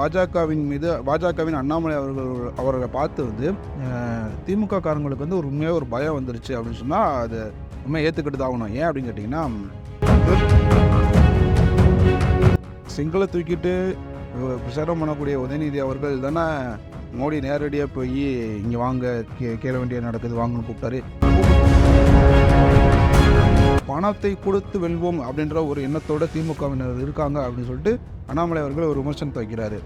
பாஜகவின் மீது பாஜகவின் அண்ணாமலை அவர்கள் அவர்களை பார்த்து வந்து திமுக காரங்களுக்கு வந்து ஒரு உண்மையாக ஒரு பயம் வந்துருச்சு அப்படின்னு சொன்னால் அது உண்மையை ஏற்றுக்கிட்டு தான் ஆகணும். ஏன் அப்படின்னு கேட்டிங்கன்னா சிங்களை தூக்கிட்டு அஹ், பிரச்சாரம் பண்ணக்கூடிய உதயநிதி அவர்கள் தானே மோடி நேரடியாக போய் இங்கே வாங்க கே கேள வேண்டிய நடக்குது வாங்கன்னு கூப்பிட்டாரு. பணத்தை கொடுத்து வெல்வோம் அப்படின்ற ஒரு எண்ணத்தோட திமுகவினர் இருக்காங்க அப்படின்னு சொல்லிட்டு அண்ணாமலை அவர்கள் ஒரு விமர்சனத்தை வைக்கிறாரு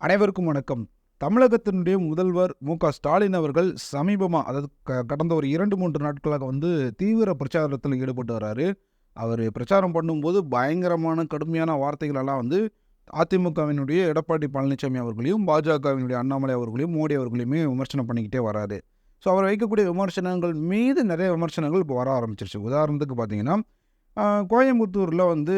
அனைவருக்கும் வணக்கம். தமிழகத்தினுடைய முதல்வர் மு க ஸ்டாலின் அவர்கள் சமீபமாக அதாவது க- கடந்த ஒரு இரண்டு மூன்று நாட்களாக வந்து தீவிர பிரச்சாரத்தில் ஈடுபட்டு வராரு. அவர் பிரச்சாரம் பண்ணும்போது பயங்கரமான கடுமையான வார்த்தைகளெல்லாம் வந்து அதிமுகவினுடைய எடப்பாடி பழனிசாமி அவர்களையும் பாஜகவினுடைய அண்ணாமலை அவர்களையும் மோடி அவர்களையுமே விமர்சனம் பண்ணிக்கிட்டே வராரு. ஸோ அவர் வைக்கக்கூடிய விமர்சனங்கள் மீது நிறைய விமர்சனங்கள் இப்போ வர ஆரம்பிச்சிருச்சு. உதாரணத்துக்கு பார்த்தீங்கன்னா கோயம்புத்தூரில் வந்து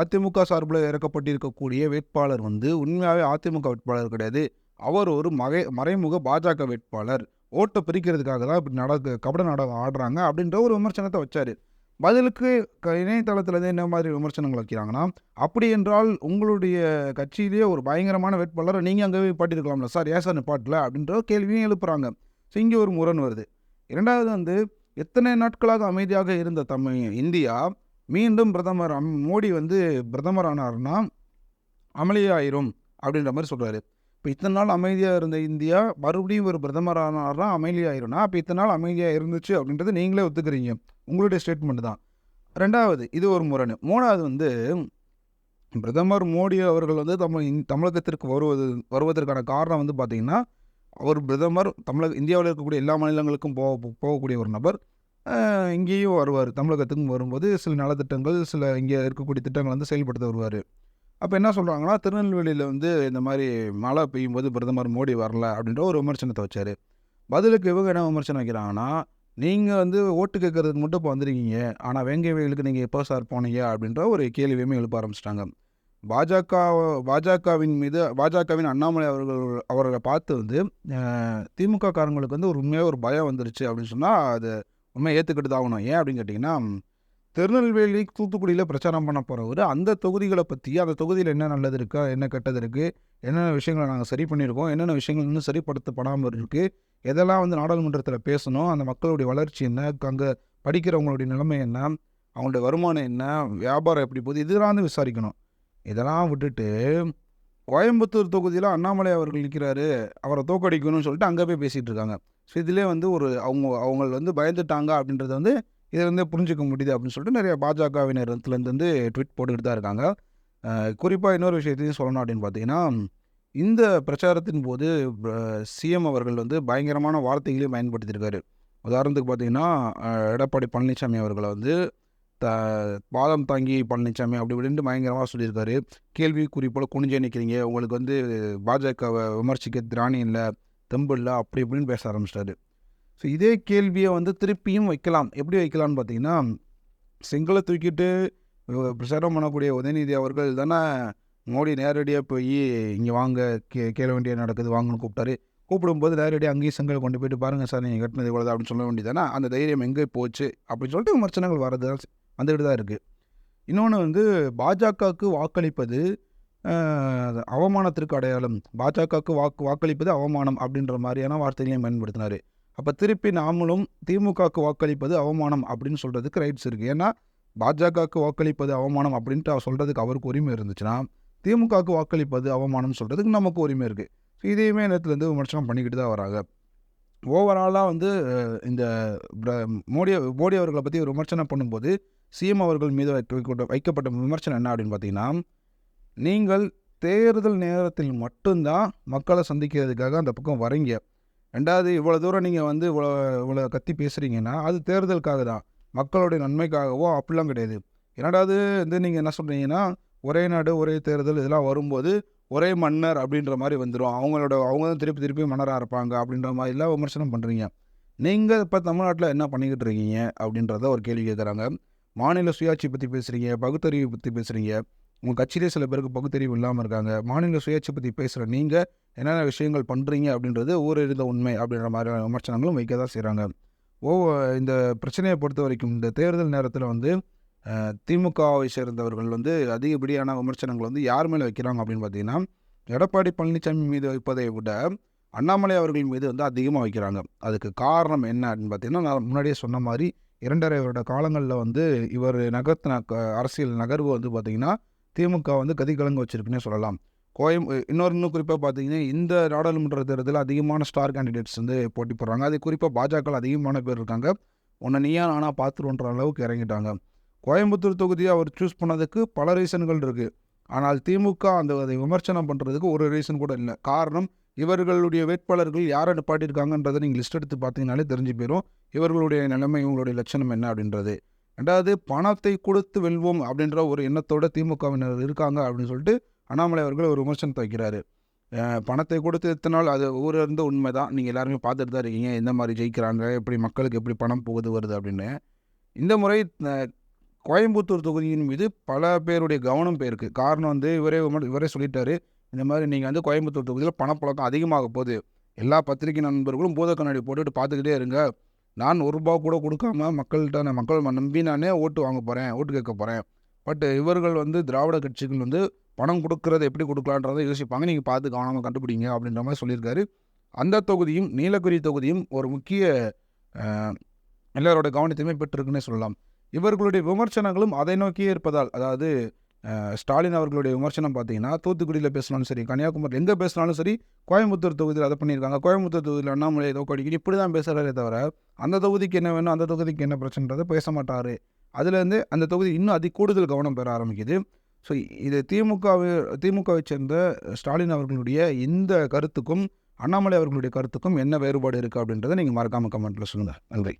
அதிமுக சார்பில் இறக்கப்பட்டிருக்கக்கூடிய வேட்பாளர் வந்து உண்மையாகவே அதிமுக வேட்பாளர் கிடையாது. அவர் ஒரு மகை மறைமுக பாஜக வேட்பாளர். ஓட்டை பிரிக்கிறதுக்காக தான் இப்படி நடக்க கபட நாடகம் ஆடுறாங்க அப்படின்ற ஒரு விமர்சனத்தை வச்சார். பதிலுக்கு க இணையதளத்துலேருந்து என்ன மாதிரி விமர்சனங்கள் வைக்கிறாங்கன்னா அப்படி என்றால் உங்களுடைய கட்சியிலேயே ஒரு பயங்கரமான வேட்பாளரை நீங்கள் அங்கே போய் பாட்டிருக்கலாம்ல சார்? ஏன் சார் நிப்பாட்டல? அப்படின்ற கேள்வியும் எழுப்புறாங்க. ஸோ இங்கே ஒரு முரண் வருது. இரண்டாவது வந்து எத்தனை நாட்களாக அமைதியாக இருந்த தமிழ் இந்தியா மீண்டும் பிரதமர் அம்- மோடி வந்து பிரதமர் ஆனார்னா அமளியாயிரும் அப்படின்ற மாதிரி சொல்கிறாரு இப்போ இத்தனை நாள் அமைதியாக இருந்த இந்தியா மறுபடியும் ஒரு பிரதமர் ஆனார்னா அமைதியாயிரும்னா அப்போ இத்தனை நாள் அமைதியாக இருந்துச்சு அப்படின்றது நீங்களே ஒத்துக்கிறீங்க. உங்களுடைய ஸ்டேட்மெண்ட் தான். ரெண்டாவது இது ஒரு முரண். மூணாவது வந்து பிரதமர் மோடி அவர்கள் வந்து தமிழ் இந்- தமிழகத்திற்கு வருவது வருவதற்கான காரணம் வந்து பார்த்திங்கன்னா அவர் பிரதமர் தமிழக இந்தியாவில் இருக்கக்கூடிய எல்லா மாநிலங்களுக்கும் போக போகக்கூடிய ஒரு நபர் இங்கேயும் வருவார். தமிழகத்துக்கும் வரும்போது சில நலத்திட்டங்கள் சில இங்கே இருக்கக்கூடிய திட்டங்கள் வந்து செயல்படுத்த வருவார். அப்போ என்ன சொல்கிறாங்கன்னா திருநெல்வேலியில் வந்து இந்த மாதிரி மழை பெய்யும் போது பிரதமர் மோடி வரல அப்படின்ற ஒரு விமர்சனத்தை வச்சார். பதிலுக்கு இவங்க என்ன விமர்சனம் வைக்கிறாங்கன்னா நீங்கள் வந்து ஓட்டு கேட்கறதுக்கு மட்டும் இப்போ வந்திருக்கீங்க. ஆனால் வேங்கை வயலுக்கு நீங்கள் எப்போ சார் போனீங்க? அப்படின்ற ஒரு கேள்வியுமே எழுப்ப ஆரம்பிச்சிட்டாங்க. பாஜக பாஜகவின் மீது பாஜகவின் அண்ணாமலை அவர்கள் அவர்களை பார்த்து வந்து திமுக காரங்களுக்கு வந்து ஒரு உண்மையாக ஒரு பயம் வந்துருச்சு அப்படின்னு சொன்னால் அது உண்மையை ஏற்றுக்கிட்டு தான் ஆகணும். ஏன் அப்படின்னு கேட்டிங்கன்னா திருநெல்வேலி தூத்துக்குடியில் பிரச்சாரம் பண்ண போகிறவர் அந்த தொகுதிகளை பற்றி அந்த தொகுதியில் என்ன நல்லது இருக்கா என்ன கெட்டது இருக்குது என்னென்ன விஷயங்களை நாங்கள் சரி பண்ணியிருக்கோம் என்னென்ன விஷயங்கள் இன்னும் சரிப்படுத்தப்படாமல் இருக்குது எதெல்லாம் வந்து நாடாளுமன்றத்தில் பேசணும் அந்த மக்களுடைய வளர்ச்சி என்ன அங்கே படிக்கிறவங்களுடைய நிலைமை என்ன அவங்களுடைய வருமானம் என்ன வியாபாரம் எப்படி போகுது இதெல்லாம் வந்து விசாரிக்கணும். இதெல்லாம் விட்டுட்டு கோயம்புத்தூர் தொகுதியில் அண்ணாமலை அவர்கள் நிற்கிறாரு அவரை தோக்கடிக்கணும்னு சொல்லிட்டு அங்கே போய் பேசிகிட்டு இருக்காங்க. ஸோ இதிலே வந்து ஒரு அவங்க அவங்க வந்து பயந்துட்டாங்க அப்படின்றத வந்து இதிலேருந்தே புரிஞ்சுக்க முடியுது அப்படின்னு சொல்லிட்டு நிறைய பாஜகவினர்லேருந்து வந்து ட்வீட் போட்டுக்கிட்டு தான் இருக்காங்க. குறிப்பாக இன்னொரு விஷயத்தையும் சொல்லணும் அப்படின்னு பார்த்தீங்கன்னா இந்த பிரச்சாரத்தின் போது சிஎம் அவர்கள் வந்து பயங்கரமான வார்த்தைகளையும் பயன்படுத்தியிருக்காரு. உதாரணத்துக்கு பார்த்தீங்கன்னா எடப்பாடி பழனிசாமி அவர்களை வந்து த பாதம் தாங்கி பழனிசாமி அப்படி இப்படின்ட்டு பயங்கரமாக சொல்லியிருக்காரு. கேள்வி குறிப்போல் குனிஞ்சே நிற்கிறீங்க உங்களுக்கு வந்து பாஜகவை விமர்சிக்க திராணி இல்லை தெம்பு இல்லை அப்படி இப்படின்னு பேச ஆரம்பிச்சிட்டாரு. ஸோ இதே கேள்வியை வந்து திருப்பியும் வைக்கலாம். எப்படி வைக்கலாம்னு பார்த்தீங்கன்னா செங்கலை தூக்கிட்டு இவ- பிரச்சாரம் பண்ணக்கூடிய உதயநிதி அவர்கள் தானே மோடி நேரடியாக போய் இங்கே வாங்க கே கேள வேண்டிய நடக்குது வாங்கன்னு கூப்பிட்டாரு. கூப்பிடும்போது நேரடியாக அங்கேயும் செங்கல் கொண்டு போயிட்டு பாருங்கள் சார் நீங்கள் கட்டினது இவ்வளோதான் அப்படின்னு சொல்ல வேண்டியதானே அந்த தைரியம் எங்கே போச்சு? அப்படின்னு சொல்லிட்டு விமர்சனங்கள் வரது வந்துக்கிட்டு தான் இருக்குது இன்னொன்று வந்து பாஜகவுக்கு வாக்களிப்பது அவமானத்திற்கு அடையாளம். பாஜகவுக்கு வாக்கு வாக்களிப்பது அவமானம் அப்படின்ற மாதிரியான வார்த்தைகளையும் பயன்படுத்தினார். அப்போ திருப்பி நாமளும் திமுகவுக்கு வாக்களிப்பது அவமானம் அப்படின்னு சொல்கிறதுக்கு ரைட்ஸ் இருக்குது ஏன்னா பாஜகவுக்கு வாக்களிப்பது அவமானம் அப்படின்ட்டு அவர் சொல்கிறதுக்கு அவருக்கு உரிமை இருந்துச்சுன்னா திமுகவுக்கு வாக்களிப்பது அவமானம் சொல்கிறதுக்கு நமக்கு உரிமை இருக்குது ஸோ இதையுமே நேரத்துலேருந்து விமர்சனம் பண்ணிக்கிட்டு தான் வராங்க. ஓவராலாக வந்து இந்த மோடி மோடி அவர்களை பற்றி ஒரு விமர்சனம் பண்ணும்போது சிஎம் அவர்கள் மீது வைக்கப்பட்ட வைக்கப்பட்ட விமர்சனம் என்ன அப்படின்னு பார்த்தீங்கன்னா நீங்கள் தேர்தல் நேரத்தில் மட்டும்தான் மக்களை சந்திக்கிறதுக்காக அந்த பக்கம் வரீங்க. ரெண்டாவது இவ்வளோ தூரம் நீங்கள் வந்து இவ்வளோ இவ்வளோ கத்தி பேசுகிறீங்கன்னா அது தேர்தலுக்காக தான். மக்களுடைய நன்மைக்காகவோ அப்படிலாம் கிடையாது. இரண்டாவது வந்து நீங்கள் என்ன சொல்கிறீங்கன்னா ஒரே நாடு ஒரே தேர்தல் இதெல்லாம் வரும்போது ஒரே மன்னர் அப்படின்ற மாதிரி வந்துடும் அவங்களோட அவங்க தான் திருப்பி திருப்பி மன்னராக இருப்பாங்க அப்படின்ற மாதிரிலாம் விமர்சனம் பண்ணுறீங்க நீங்கள் இப்போ தமிழ்நாட்டில் என்ன பண்ணிக்கிட்டு இருக்கீங்க அப்படின்றத ஒரு கேள்வி கேட்குறாங்க மாநில சுயாட்சி பற்றி பேசுகிறீங்க பகுத்தறிவு பற்றி பேசுகிறீங்க உங்கள் கட்சியிலே சில பேருக்கு பகுத்தறிவு இல்லாமல் இருக்காங்க. மாநில சுயாட்சி பற்றி பேசுகிற நீங்கள் என்னென்ன விஷயங்கள் பண்ணுறீங்க அப்படின்றது ஊரறிந்த உண்மை அப்படின்ற மாதிரியான விமர்சனங்களும் வைக்க தான் செய்கிறாங்க ஓ இந்த பிரச்சனையை பொறுத்த வரைக்கும் இந்த தேர்தல் நேரத்தில் வந்து திமுகவை சேர்ந்தவர்கள் வந்து அதிகப்படியான விமர்சனங்கள் வந்து யார் மேலே வைக்கிறாங்க அப்படின்னு பார்த்தீங்கன்னா எடப்பாடி பழனிசாமி மீது வைப்பதை விட அண்ணாமலை அவர்கள் மீது வந்து அதிகமாக வைக்கிறாங்க. அதுக்கு காரணம் என்ன அப்படின்னு பார்த்தீங்கன்னா நான் முன்னாடியே சொன்ன மாதிரி இரண்டரை வருட காலங்களில் வந்து இவர் நகர்த்தின க- அரசியல் நகர்வு வந்து பார்த்திங்கன்னா திமுக வந்து கதிகலங்க வச்சுருக்குன்னே சொல்லலாம். கோயம் இன்னொரு இன்னும் குறிப்பாக பார்த்தீங்கன்னா இந்த நாடாளுமன்ற தேர்தலில் அதிகமான ஸ்டார் கேண்டிடேட்ஸ் வந்து போட்டி போடுறாங்க. அது குறிப்பாக பாஜக அதிகமான பேர் இருக்காங்க. உன்னை நீயா நானா பார்த்துருன்ற அளவுக்கு இறங்கிட்டாங்க. கோயம்புத்தூர் தொகுதியை அவர் சூஸ் பண்ணதுக்கு பல ரீசன்கள் இருக்குது ஆனால் திமுக அந்த அதை விமர்சனம் பண்ணுறதுக்கு ஒரு ரீசன் கூட இல்லை. காரணம் இவர்களுடைய வேட்பாளர்கள் யாரை நிப்பாட்டியிருக்காங்கன்றதை நீங்கள் லிஸ்ட் எடுத்து பார்த்தீங்கனாலே தெரிஞ்சு போயிடும் இவர்களுடைய நிலைமை இவங்களுடைய லட்சணம் என்ன அப்படின்றது. ரெண்டாவது பணத்தை கொடுத்து வெல்வோம் அப்படின்ற ஒரு எண்ணத்தோட திமுகவினர் இருக்காங்க அப்படின்னு சொல்லிட்டு அண்ணாமலை அவர்கள் ஒரு விமர்சனத்தை வைக்கிறாரு. பணத்தை கொடுத்து எத்தனால் அது ஊர் இருந்த உண்மை தான் நீங்கள் எல்லாருமே பார்த்துட்டு தான் இருக்கீங்க. எந்த மாதிரி ஜெயிக்கிறாங்க? எப்படி மக்களுக்கு எப்படி பணம் போகுது வருது அப்படின்னு. இந்த முறை கோயம்புத்தூர் தொகுதியின் மீது பல பேருடைய கவனம் போயிருக்கு. காரணம் வந்து இவரே இவரே சொல்லிட்டாரு. இந்த மாதிரி நீங்கள் வந்து கோயம்புத்தூர் தொகுதியில் பணப்புழக்கம் அதிகமாக போகுது. எல்லா பத்திரிகை நண்பர்களும் பூத கண்ணாடி போட்டுட்டு பார்த்துக்கிட்டே இருங்க. நான் ஒரு ரூபா கூட கொடுக்காம மக்கள்கிட்ட நான் மக்கள் நம்பி நானே ஓட்டு வாங்க போகிறேன் ஓட்டு கேட்க போகிறேன் பட் இவர்கள் வந்து திராவிட கட்சிகள் வந்து பணம் கொடுக்கறது எப்படி கொடுக்கலான்றதை யோசிப்பாங்க. நீங்கள் பார்த்து கவனமாக கண்டுபிடிங்க அப்படின்ற மாதிரி சொல்லியிருக்காரு. அந்த தொகுதியும் நீலகிரி தொகுதியும் ஒரு முக்கிய எல்லாரோட கவனத்தையுமே பெற்றிருக்குன்னே சொல்லலாம். இவர்களுடைய விமர்சனங்களும் அதை நோக்கியே இருப்பதால் அதாவது ஸ்டாலின் அவர்களுடைய விமர்சனம் பார்த்தீங்கன்னா தூத்துக்குடியில் பேசினாலும் சரி கன்னியாகுமரி எங்கே பேசினாலும் சரி கோயம்புத்தூர் தொகுதியில் அதை பண்ணியிருக்காங்க. கோயம்புத்தூர் தொகுதியில் அண்ணாமலை ஏதோ அடிக்கடி இப்படி தான் பேசுகிறாரே தவிர அந்த தொகுதிக்கு என்ன வேணும் அந்த தொகுதிக்கு என்ன பிரச்சனைன்றதை பேச மாட்டார். அதுலேருந்து அந்த தொகுதி இன்னும் அதி கூடுதல் கவனம் பெற ஆரம்பிக்குது. ஸோ இது திமுகவை திமுகவை சேர்ந்த ஸ்டாலின் அவர்களுடைய இந்த கருத்துக்கும் அண்ணாமலை அவர்களுடைய கருத்துக்கும் என்ன வேறுபாடு இருக்குது அப்படின்றத நீங்கள் மறக்காமல் கமெண்ட்டில் சொல்லுங்கள் நன்றி.